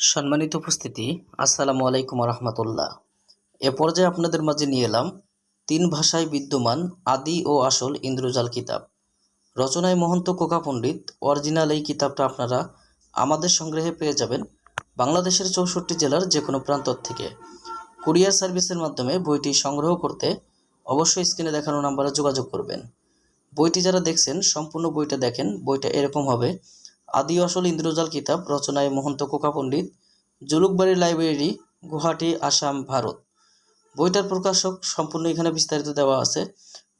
সম্মানিত উপস্থিতি, আসসালামু আলাইকুম রহমতুল্লাহ এ পর্যায়ে আপনাদের মাঝে নিয়ে এলাম তিন ভাষায় বিদ্যমান আদি ও আসল ইন্দ্রজাল কিতাব। রচনায় মহন্ত কোকা পণ্ডিত, অরিজিনাল এই কিতাবটা আপনারা আমাদের সংগ্রহে পেয়ে যাবেন বাংলাদেশের চৌষট্টি জেলার যে কোনো প্রান্ত থেকে। কুরিয়ার সার্ভিসের মাধ্যমে বইটি সংগ্রহ করতে অবশ্যই স্ক্রিনে দেখানো নাম্বারে যোগাযোগ করবেন। বইটি যারা দেখছেন, সম্পূর্ণ বইটা দেখেন, বইটা এরকম হবে আদি আসল ইন্দ্রজাল কিতাব রচনায় মহন্ত কোকা পণ্ডিত জুলুকবাড়ি লাইব্রেরি, গুয়াহাটি, আসাম, ভারত। বইটার প্রকাশক সম্পূর্ণ এখানে বিস্তারিত দেওয়া আছে।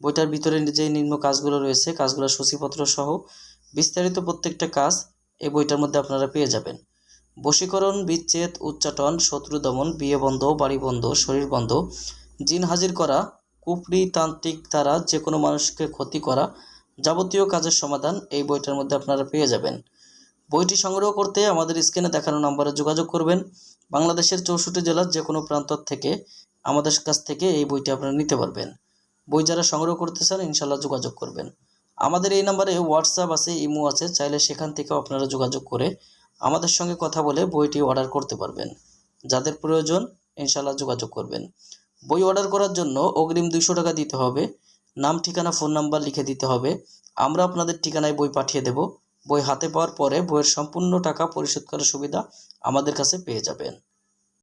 বইটার ভিতরে যে নিম্ন কাজগুলো রয়েছে কাজগুলোর সূচিপত্র সহ বিস্তারিত প্রত্যেকটা কাজ এই বইটার মধ্যে আপনারা পেয়ে যাবেন। বশীকরণ, বিচ্ছেদ, উচ্চাটন, শত্রু দমন, বিয়ে বন্ধ, বাড়ি বন্ধ, শরীর বন্ধ, জিন হাজির করা, কুপরি তান্ত্রিক দ্বারা যে কোনো মানুষকে ক্ষতি করা যাবতীয় কাজের সমাধান এই বইটার মধ্যে আপনারা পেয়ে যাবেন। বইটি সংগ্রহ করতে আমাদের স্ক্রিনে দেখানো নম্বরে যোগাযোগ করবেন। বাংলাদেশের চৌষট্টি জেলার যে কোনো প্রান্ত থেকে আমাদের কাছ থেকে এই বইটি আপনারা নিতে পারবেন। বই যারা সংগ্রহ করতে চান ইনশাল্লাহ যোগাযোগ করবেন। আমাদের এই নাম্বারে হোয়াটসঅ্যাপ আছে, ইমো আছে, চাইলে সেখান থেকেও আপনারা যোগাযোগ করে আমাদের সঙ্গে কথা বলে বইটি অর্ডার করতে পারবেন। যাদের প্রয়োজন ইনশাল্লাহ যোগাযোগ করবেন। বই অর্ডার করার জন্য অগ্রিম দুইশো টাকা দিতে হবে। নাম, ঠিকানা, ফোন নাম্বার লিখে দিতে হবে। আমরা আপনাদের ঠিকানায় বই পাঠিয়ে দেব। বই হাতে পাওয়ার পরে বইয়ের সম্পূর্ণ টাকা পরিশোধ করার সুবিধা আমাদের কাছে পেয়ে যাবেন।